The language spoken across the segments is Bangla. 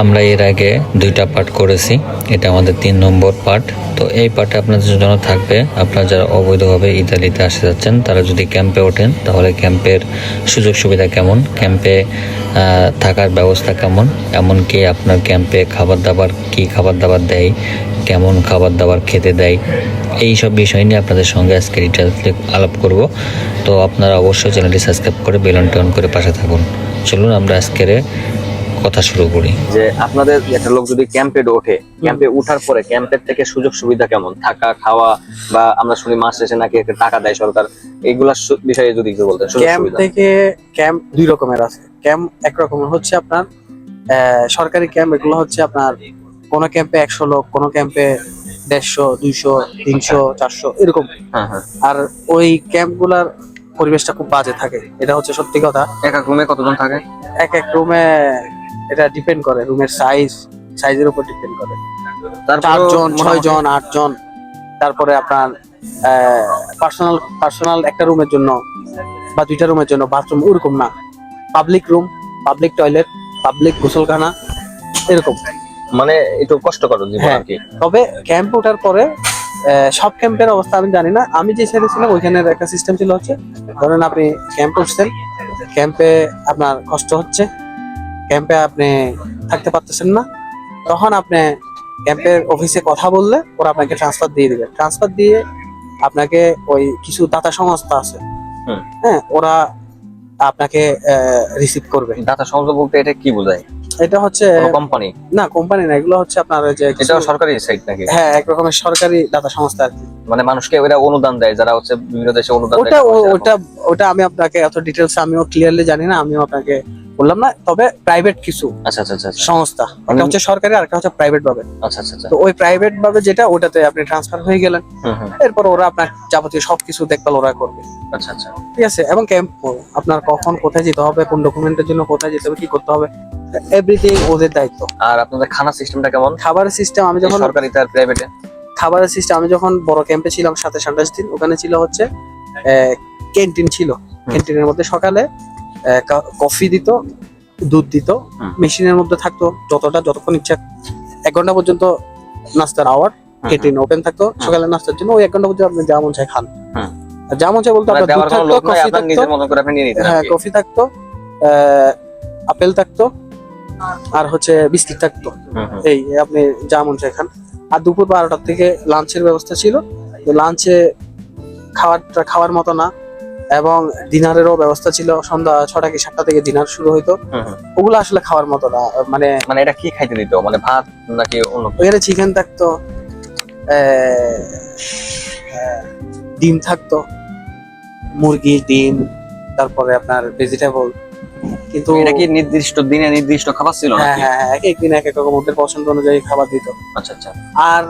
আমরা এর আগে দুইটা পার্ট করেছি। এটা আমাদের তিন নম্বর পার্ট তো এই পার্টে আপনাদের জন্য থাকবে, আপনারা যারা অবৈধভাবে ইতালিতে আসতে যাচ্ছেন, তারা যদি ক্যাম্পে ওঠেন, তাহলে ক্যাম্পের সুযোগ সুবিধা কেমন? ক্যাম্পে থাকার ব্যবস্থা কেমন? এমনকি আপনার ক্যাম্পে খাবার দাবার কি খাবার দাবার দেয়? কেমন খাবার দাবার খেতে দেয়? এই সব বিষয় নিয়ে আপনাদের সঙ্গে আজকে ডিটেলসে আলাপ করব। তো আপনারা অবশ্যই চ্যানেলটি সাবস্ক্রাইব করে বেলনটি অন করে পাশে থাকুন। চলুন আমরা আজকের কথা শুরু করি। যে আপনাদের একটা লোক যদি ক্যাম্পে ওঠে ক্যাম্পে উঠার পরে ক্যাম্পের থেকে সুযোগ সুবিধা কেমন? থাকা খাওয়া বা আমরা শুনি মাস শেষে নাকি একটা টাকা দেয় সরকার এইগুলা বিষয়ে যদি কিছু বলতেন ক্যাম্প থেকে ক্যাম্প দুই রকমের আছে। ক্যাম্প এক রকমের হচ্ছে আপনার আহ, সরকারি ক্যাম্প এগুলো হচ্ছে আপনার কোন ক্যাম্পে একশো লোক কোন ক্যাম্পে দেড়শো দুইশো তিনশো চারশো এরকম। হ্যাঁ হ্যাঁ। আর ওই ক্যাম্পগুলার পরিবেশটা খুব বাজে থাকে। এটা হচ্ছে সত্যি কথা। এক এক রুমে কতজন থাকে? এক এক রুমে এটা ডিপেন্ড করে রুমের সাইজ সাইজের উপর ডিপেন্ড করে। তারপর চারজন ছয় জন আট জন তারপরে আপনার পার্সোনাল পার্সোনাল একটা রুমের জন্য বা দুইটা রুমের জন্য বাথরুম ওরকম না। Public room public toilet public গোসলখানা এরকম। মানে একটু কষ্টকর হ্যাঁ। তবে ক্যাম্পে ওঠার পরে সব ক্যাম্পের অবস্থা আমি জানি না। আমি যে সাইডে ছিলাম ওইখানের একটা সিস্টেম ছিল হচ্ছে ধরেন আপনি ক্যাম্পে উঠছেন ক্যাম্পে আপনার কষ্ট হচ্ছে ক্যাম্পে আপনি থাকতে পারতেছেন না তখন আপনি ক্যাম্পের অফিসে কথা বললে ওরা আপনাকে ট্রান্সফার দিয়ে দিবে। ট্রান্সফার দিয়ে আপনাকে ওই কিছু দাতা সংস্থা আছে হ্যাঁ। ওরা আপনাকে রিসিভ করবে। দাতা সংস্থা বলতে এটা কি বোঝায়? এটা হচ্ছে কোম্পানি না কোম্পানি না এগুলো হচ্ছে আপনার যে এটাও সরকারি সাইট নাকি? হ্যাঁ এক রকমের সরকারি দাতা সংস্থা আর কি। মানে মানুষকে ওরা অনুদান দেয় যারা হচ্ছে বিভিন্ন দেশে অনুদান ওটা দেয় ও- ওটা ওটা আমি আপনাকে এত ডিটেলস আমিও ক্লিয়ারলি জানি না আমিও আপনাকে বললাম না তবে প্রাইভেট কিছু আচ্ছা আচ্ছা আচ্ছা আচ্ছা। সংস্থা। একটা হচ্ছে সরকারি আর একটা হচ্ছে প্রাইভেট ভাবে। আচ্ছা আচ্ছা আচ্ছা। তো ওই প্রাইভেট ভাবে যেটা ওটাতে আপনি ট্রান্সফার হয়ে গেলেন। এরপর ওরা আপনার যাবতীয় সবকিছু দেখভাল ওরা করবে। আচ্ছা আচ্ছা। ঠিক আছে এবং ক্যাম্প আপনার কখন কোথায় যেতে হবে কোন ডকুমেন্টের জন্য কোথায় যেতে হবে কি করতে হবে এভরিথিং ওদের দায়িত্ব। আর আপনাদের খানা সিস্টেমটা কেমন? খাবারের সিস্টেম আমি যখন সরকারি আর প্রাইভেটে খাবারের সিস্টেম আমি যখন বড় ক্যাম্পে ছিলাম সাথে সাতাশ দিন ওখানে ছিল হচ্ছে ক্যান্টিন ছিল। ক্যান্টিনের মধ্যে সকালে কফি দিত দুধ দিত মেশিনের মধ্যে থাকতো যতটা যতক্ষণ ইচ্ছা এক ঘণ্টা পর্যন্ত নাস্তার আওয়ার ক্যান্টিন ওপেন থাকতো সকালে নাস্তার জন্য ওই এক ঘণ্টা পর্যন্ত আপনি যা মন চায় খান। আর যা মন চায় বলতে মানে আপনার থাকতো। কফি হ্যাঁ কফি থাকতো আপেল থাকতো আর হচ্ছে বিস্কিট থাকতো। এই আপনি যা মন চায় খান। আর দুপুর বারোটার থেকে লাঞ্চের ব্যবস্থা ছিল। লাঞ্চে খাওয়ারটা খাওয়ার মতো না। এবং ডিনারেরও ব্যবস্থা ছিল। সন্ধ্যা ছটা কি সাতটা থেকে ডিনার শুরু হইতো। ওগুলো আসলে খাওয়ার মতো না মানে মানে এটা কি খাইতে দিত? মানে ভাত নাকি অন্য? ওখানে চিকেন থাকতো ডিম থাকতো মুরগি ডিম তারপরে আপনার ভেজিটেবল কিন্তু এটা কি নির্দিষ্ট দিনে নির্দিষ্ট খাবার ছিল হ্যাঁ হ্যাঁ হ্যাঁ, এক এক দিন এক এক রকম ওদের পছন্দ অনুযায়ী খাবার দিত। আচ্ছা আচ্ছা। আর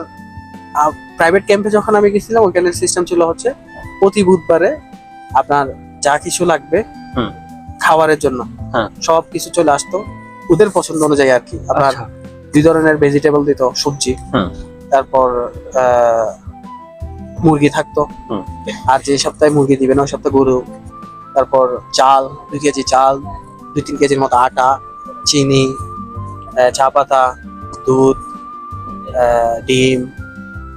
প্রাইভেট ক্যাম্পে যখন আমি গেছিলাম ওইখানে সিস্টেম ছিল হচ্ছে প্রতি বুধবারে আপনার যা কিছু লাগবে হুম। খাবারের জন্য হ্যাঁ। সব কিছু চলে আসতো ওদের পছন্দ অনুযায়ী আর কি। আপনার আচ্ছা। দুই ধরনের ভেজিটেবল দিত সবজি। তারপর মুরগি থাকতো। আর যে সপ্তাহে মুরগি দিবেন ওই সপ্তাহে গরু। তারপর চাল দুই কেজি চাল দুই তিন কেজির মতো আটা চিনি চা পাতা দুধ ডিম।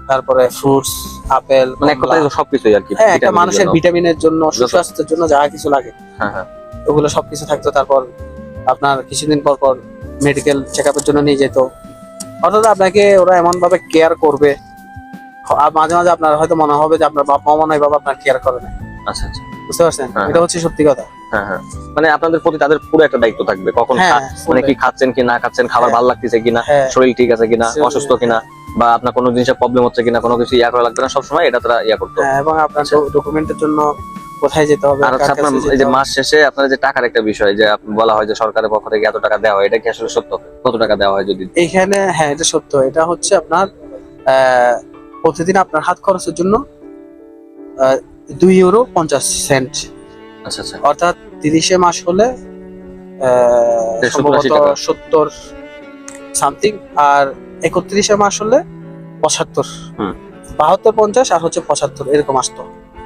তারপরে ফ্রুটস আপেল মানে এক কথায় সবকিছুই আর কি হ্যাঁ একটা মানুষের ভিটামিনের জন্য সুস্বাস্থ্যের জন্য যা কিছু লাগে। হ্যাঁ হ্যাঁ। ওগুলো সবকিছু থাকতো তারপর আপনার কিছুদিন পর পর মেডিকেল চেক আপের জন্য নিয়ে যেত। অর্থাৎ আপনাকে ওরা এমন ভাবে কেয়ার করবে মাঝে মাঝে আপনার হয়তো মনে হবে যে আপনার বাপ মা মনে হয় বাবা আপনার কেয়ার করে না। আচ্ছা আচ্ছা। বুঝতে পারছেন। এটা হচ্ছে সত্যি কথা। হ্যাঁ হ্যাঁ। মানে আপনাদের প্রতি তাদের পুরো একটা দায়িত্ব থাকবে। কখন মানে কি খাচ্ছেন কি না খাচ্ছেন খাবার। ভালো লাগতেছে কিনা শরীর ঠিক আছে কিনা অসুস্থ কিনা বা আপনার কোনো জিনিসের প্রবলেম হচ্ছে কিনা কোনো কিছু ইয়া করা লাগবে না সবসময় এটা তারা ইয়া করতো। হ্যাঁ, এবং আপনার ডকুমেন্টের জন্য কোথায় যেতে হবে আর আপনার এই যে মাস শেষে আপনার যে টাকার একটা বিষয় যে বলা হয় যে সরকারের পক্ষ থেকে এত টাকা দেওয়া হয় এটা কি আসলে সত্য? কত টাকা দেওয়া হয় যদি? এইখানে হ্যাঁ এটা সত্য। এটা হচ্ছে আপনার প্রতিদিন আপনার হাত খরচের জন্য দুই ইউরো পঞ্চাশ সেন্ট আচ্ছা আচ্ছা। অর্থাৎ তিরিশে মাস হলে সম্ভবত সত্তর সামথিং আর একত্রিশে মাস হলে পঁচাত্তর। হুম। বাহাত্তর পঞ্চাশ আর হচ্ছে পঁচাত্তর এরকম আসতো।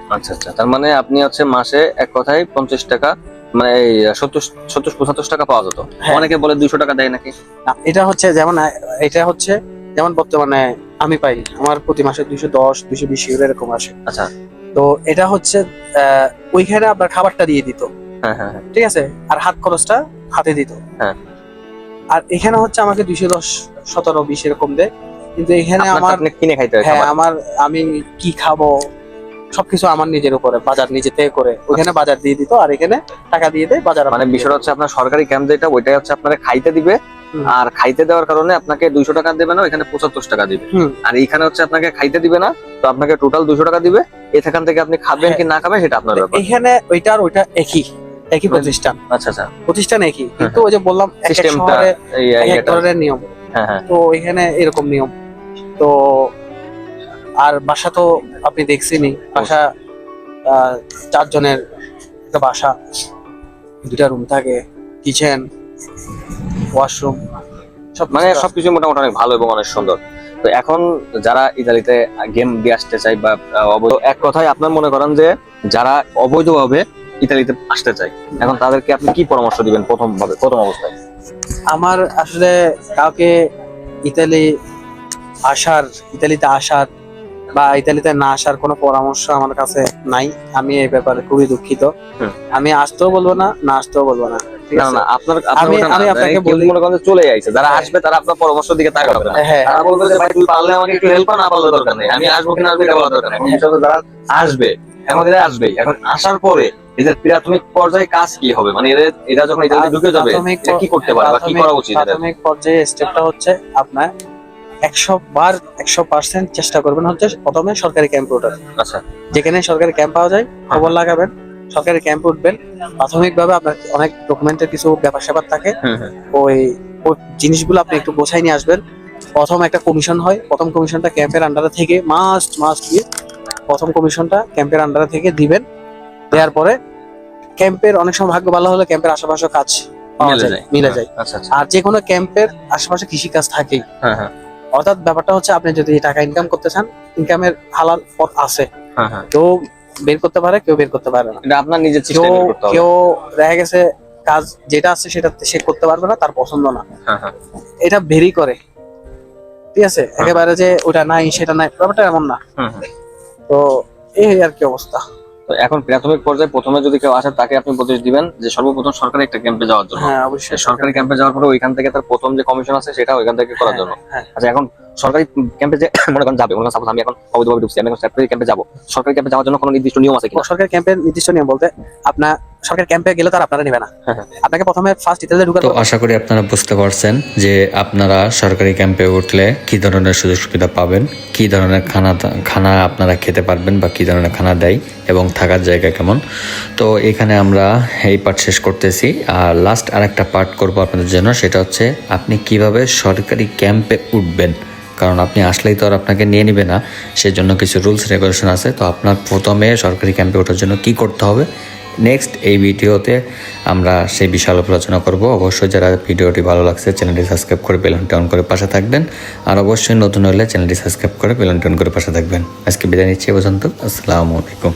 আচ্ছা আচ্ছা। তার মানে আপনি হচ্ছে মাসে এক কথায় পঞ্চাশ টাকা মানে সত্তর সত্তর পঁচাত্তর টাকা পাওয়া যেত। হ্যাঁ। অনেকে বলে দুইশো টাকা দেয় নাকি? এটা হচ্ছে যেমন এটা হচ্ছে যেমন বর্তমানে আমি পাই আমার প্রতি মাসে দুইশো দশ দুইশো বিশ ইউরো এরকম আসে। আচ্ছা। তো এটা হচ্ছে ওইখানে আপনার খাবারটা দিয়ে দিত। হ্যাঁ হ্যাঁ। ঠিক আছে? আর হাত খরচটা হাতে দিত। হ্যাঁ। আর এখানে হচ্ছে আমাকে দুইশো দশ সতেরো বিশ এরকম দেয়। কিন্তু এখানে আমার কিনে খাইতে হয় হ্যাঁ আমার আমি কি খাব? সবকিছু আমার নিজের উপরে বাজার নিজে থেকে করে। ওখানে বাজার দিয়ে দিত আর এখানে টাকা দিয়ে দেয় বাজার মানে বিষয়টা হচ্ছে আপনার সরকারি ক্যাম্প যেটা ওইটাই হচ্ছে আপনারা খাইতে দিবে। আর খাইতে দেওয়ার কারণে আপনাকে দুইশো টাকা দেবে না এখানে পঁচাত্তর টাকা দিবে। আর এইখানে হচ্ছে আপনাকে খাইতে দিবে না তো আপনাকে টোটাল দুশো টাকা দিবে। এখান থেকে আপনি খাবেন কি না খাবেন সেটা আপনার ব্যাপার। এখানে ওইটা আর ওইটা একই। একই প্রতিষ্ঠান। আচ্ছা আচ্ছা। প্রতিষ্ঠান একই। কিন্তু ওই যে বললাম এক এক সিস্টেমটা শহরে এই এক এক ধরনের নিয়ম। হ্যাঁ হ্যাঁ। তো এখানে এরকম নিয়ম। তো আর বাসা তো আপনি দেখছেনই। বাসা চারজনের একটা বাসা। দুটা রুম থাকে কিচেন ওয়াশরুম সব মানে সবকিছু মোটামুটি অনেক ভালো এবং অনেক সুন্দর। তো এখন যারা ইতালিতে গেম দিয়ে আসতে চাই বা অবৈধ এক কথায় আপনার মনে করেন যে যারা অবৈধভাবে ইতালিতে আসতে চাই। এখন তাদেরকে আপনি কি পরামর্শ দিবেন প্রথম ভাবে প্রথম অবস্থায়? আমার আসলে কাউকে ইতালি আসার ইতালিতে আসার বা ইতালিতে না আসার কোনো পরামর্শ আমার কাছে নাই। আমি এই ব্যাপারে খুবই দুঃখিত। আমি আসতেও বলব না না আসতেও বলব না। মনে চলে আইছে যারা হ্যাঁ। আসবে তারা আপনার পরামর্শ দিকে তাকাবে হ্যাঁ। তারা বলবে যে ভাই তুই পারলে আমাকে একটু হেল্প না পারলে দরকার নেই। আমি আসব কিনা আসবে দরকার নেই। এখন যারা আসবে এখন আসবেই। এখন আসার পরে এদের প্রাথমিক পর্যায়ে কাজ কি হবে? মানে এদের এরা যখন ইতালিতে ঢুকে যাবে কি করতে পারে বা কি করা উচিত প্রাথমিক পর্যায়ে স্টেপটা হচ্ছে আপনার একশো বার একশো পার্সেন্ট চেষ্টা করবেন হচ্ছে প্রথমে সরকারি ক্যাম্পে ওঠার আচ্ছা। যেখানে সরকারি ক্যাম্প পাওয়া যায় খবর লাগাবেন সরকারি ক্যাম্পে উঠবেন। প্রাথমিকভাবে আপনার অনেক ডকুমেন্টের কিছু ব্যাপার স্যাপার থাকে। হুম হুম ওই জিনিসগুলো আপনি একটু গোছাই নিয়ে আসবেন। প্রথম একটা কমিশন হয় প্রথম কমিশনটা ক্যাম্পের আন্ডারে থেকে মাস্ট মাস্ট দিয়ে প্রথম কমিশনটা ক্যাম্পের আন্ডারে থেকে দিবেন। দেওয়ার পরে ক্যাম্পের অনেক সময় ভাগ্য ভালো হলে ক্যাম্পের আশেপাশে কাজ পাওয়া মিলে যায় যায়। মিলে যায়। আচ্ছা আচ্ছা। আর যে কোনো ক্যাম্পের আশেপাশে কৃষি কাজ থাকেই। হ্যাঁ হ্যাঁ। অর্থাৎ ব্যাপারটা হচ্ছে আপনি যদি টাকা ইনকাম করতে চান ইনকামের হালাল পথ আছে। হ্যাঁ হ্যাঁ। কেউ বের করতে পারে কেউ বের করতে পারে না। এটা আপনার নিজের কেউ চেষ্টায় বের করতে হবে। কেউ দেখা গেছে কাজ যেটা আছে সেটা সে করতে পারবে না তার পছন্দ না। হ্যাঁ হ্যাঁ। এটা ভেরি করে। ঠিক আছে? একেবারে যে ওটা নাই সেটা নাই ব্যাপারটা এমন না। হুম হুম। তো এই আর কি অবস্থা। তো এখন প্রাথমিক পর্যায়ে প্রথমে যদি কেউ আসে তাকে আপনি উপদেশ দিবেন যে সর্বপ্রথম সরকারি একটা ক্যাম্পে যাওয়ার জন্য। হ্যাঁ অবশ্যই। সরকারি ক্যাম্পে যাওয়ার পরে ওইখান থেকে তার প্রথম যে কমিশন আছে সেটা ওইখান থেকে করার জন্য। হ্যাঁ। আচ্ছা এখন সরকারি ক্যাম্পে যে মনে করেন যাবে মনে করেন সাপোজ আমি এখন অবৈধভাবে ঢুকছি আমি এখন সরকারি ক্যাম্পে যাব। সরকারি ক্যাম্পে যাওয়ার জন্য কোনো নির্দিষ্ট নিয়ম আছে কিনা? সরকারি ক্যাম্পের নির্দিষ্ট নিয়ম বলতে আপনার সরকারি ক্যাম্পে গেলে তার আপনারা নেবে না। হ্যাঁ, হ্যাঁ। আপনাকে প্রথমে ফার্স্ট ইতালিতে ঢুকার তো আশা করি আপনারা বুঝতে পারছেন যে আপনারা সরকারি ক্যাম্পে উঠলে কি ধরনের সুযোগ সুবিধা পাবেন কি ধরনের খানা খানা আপনারা খেতে পারবেন বা কি ধরনের খানা দেয় এবং থাকার জায়গা কেমন। তো এখানে আমরা এই পার্ট শেষ করতেছি। আর লাস্ট আরেকটা পার্ট করব আপনাদের জন্য সেটা হচ্ছে আপনি কীভাবে সরকারি ক্যাম্পে উঠবেন। কারণ আপনি আসলেই তো আর আপনাকে নিয়ে নেবে না। সেজন্য কিছু রুলস রেগুলেশন আছে। তো আপনার প্রথমে সরকারি ক্যাম্পে ওঠার জন্য কি করতে হবে? নেক্সট এই ভিডিওতে আমরা সেই বিষয় আলোচনা করব। অবশ্যই যারা ভিডিওটি ভালো লাগছে চ্যানেলটি সাবস্ক্রাইব করে বেলনটি অন করে পাশে থাকবেন। আর অবশ্যই নতুন হলে চ্যানেলটি সাবস্ক্রাইব করে বেলনটি অন করে পাশে থাকবেন। আজকে বিদায় নিচ্ছি পর্যন্ত। আসসালামু আলাইকুম।